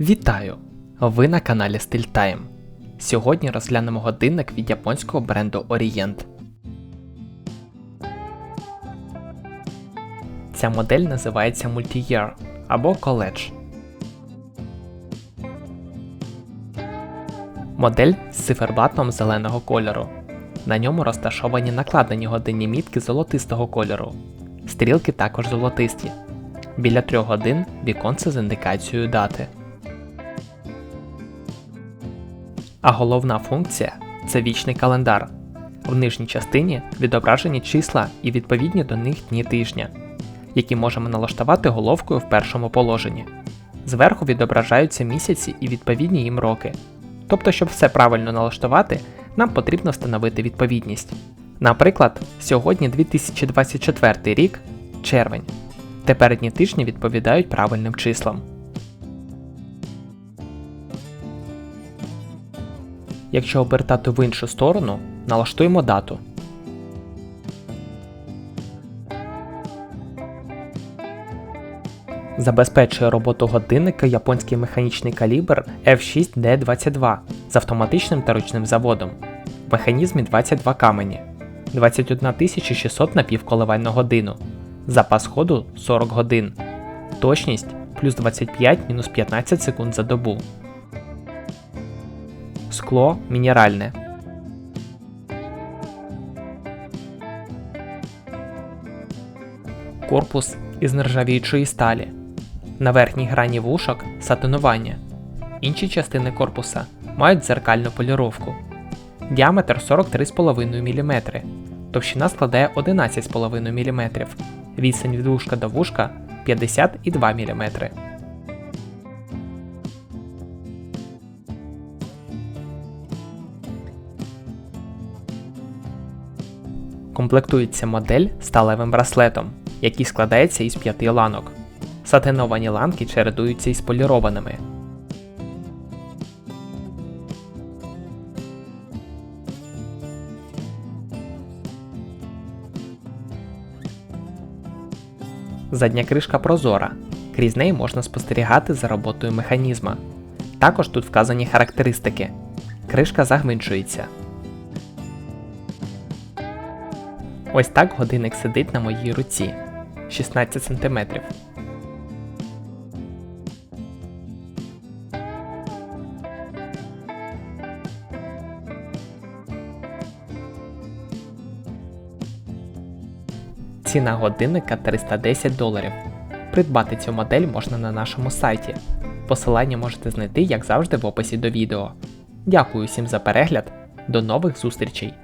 Вітаю! Ви на каналі StyleTime. Сьогодні розглянемо годинник від японського бренду Orient. Ця модель називається Multi-Year або College. Модель з циферблатом зеленого кольору. На ньому розташовані накладені годинні мітки золотистого кольору. Стрілки також золотисті. Біля 3 годин віконце з індикацією дати. А головна функція це вічний календар. В нижній частині відображені числа і відповідні до них дні тижня, які можемо налаштувати головкою в першому положенні. Зверху відображаються місяці і відповідні їм роки. Тобто, щоб все правильно налаштувати, нам потрібно встановити відповідність. Наприклад, сьогодні 2024 рік, червень. Теперішні тижні відповідають правильним числам. Якщо обертати в іншу сторону, налаштуємо дату. Забезпечує роботу годинника японський механічний калібр F6D22 з автоматичним та ручним заводом. В механізмі 22 камені, 21 600 напівколивань на годину, запас ходу 40 годин, точність плюс 25 мінус 15 секунд за добу. Скло мінеральне. Корпус із нержавіючої сталі. На верхній грані вушок сатинування. Інші частини корпуса мають дзеркальну поліровку. Діаметр 43,5 мм. Товщина складає 11,5 мм. Відстань від вушка до вушка 52 мм. Комплектується модель сталевим браслетом, який складається із п'яти ланок. Сатиновані ланки чередуються із полірованими. Задня кришка прозора. Крізь неї можна спостерігати за роботою механізма. Також тут вказані характеристики. Кришка загвинчується. Ось так годинник сидить на моїй руці 16 см. Ціна годинника 310 доларів. Придбати цю модель можна на нашому сайті. Посилання можете знайти, як завжди, в описі до відео. Дякую всім за перегляд. До нових зустрічей!